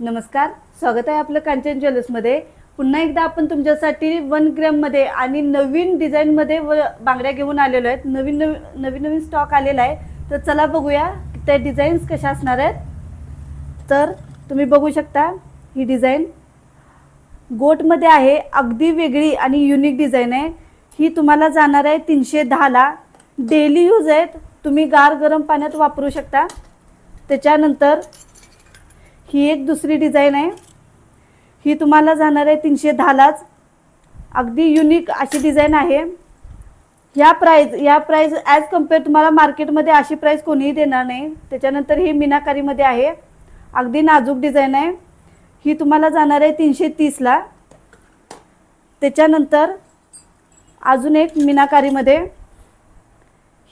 नमस्कार स्वागत आहे आपलं कांचन ज्वेलर्समध्ये पुन्हा एकदा आपण तुमच्यासाठी वन ग्रॅममध्ये आणि नवीन डिझाईनमध्ये व बांगड्या घेऊन आलेलो आहेत. नवीन नवीन नवीन नवीन स्टॉक आलेला आहे. तर चला बघूया त्या डिझाईन्स कशा असणार आहेत. तर तुम्ही बघू शकता ही डिझाईन गोटमध्ये आहे अगदी वेगळी आणि युनिक डिझाईन आहे. ही तुम्हाला जाणार आहे तीनशे दहाला डेली यूज आहेत. तुम्ही गार गरम पाण्यात वापरू शकता. त्याच्यानंतर ही एक दुसरी डिझाईन आहे. ही तुम्हाला जाणार आहे तीनशे दहालाच. अगदी युनिक अशी डिझाईन आहे. या प्राईज या प्राईज ॲज कंपेअर तुम्हाला मार्केटमध्ये अशी प्राईज कोणीही देणार नाही. त्याच्यानंतर ही मीनाकारीमध्ये आहे. अगदी नाजूक डिझाईन आहे. ही तुम्हाला जाणार आहे तीनशे तीसला. त्याच्यानंतर अजून एक मीनाकारीमध्ये.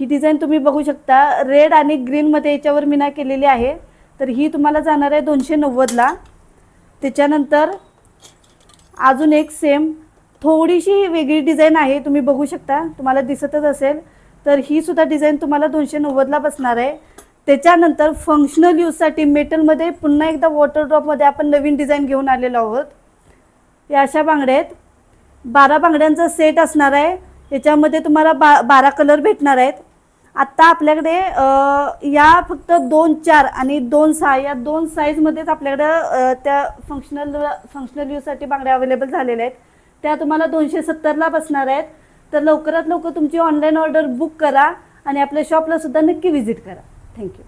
ही डिझाईन तुम्ही बघू शकता. रेड आणि ग्रीनमध्ये याच्यावर मीना केलेली आहे. तर ही तुम्हाला जाणार आहे दोनशे नव्वदला. त्याच्यानंतर अजून एक सेम थोडीशी वेगळी डिझाईन आहे तुम्ही बघू शकता तुम्हाला दिसतच असेल. तर ही सुद्धा डिझाईन तुम्हाला दोनशे नव्वदला बसणार आहे. त्याच्यानंतर फंक्शनल यूजसाठी मेटलमध्ये पुन्हा एकदा वॉटर ड्रॉपमध्ये आपण नवीन डिझाईन घेऊन आलेलो आहोत. या अशा बांगड्या आहेत. बारा बांगड्यांचा सेट असणार आहे. याच्यामध्ये तुम्हाला बा बारा कलर भेटणार आहेत. आत्ता आपल्याकडे या फक्त दोन चार आणि दोन सहा या दोन साईजमध्येच आपल्याकडं त्या फंक्शनल फंक्शनल यूजसाठी बांगड्या अवेलेबल झालेल्या आहेत. त्या तुम्हाला दोनशे सत्तरला बसणार आहेत. तर लवकरात लवकर तुमची ऑनलाईन ऑर्डर बुक करा आणि आपल्या शॉपला सुद्धा नक्की व्हिजिट करा. थँक्यू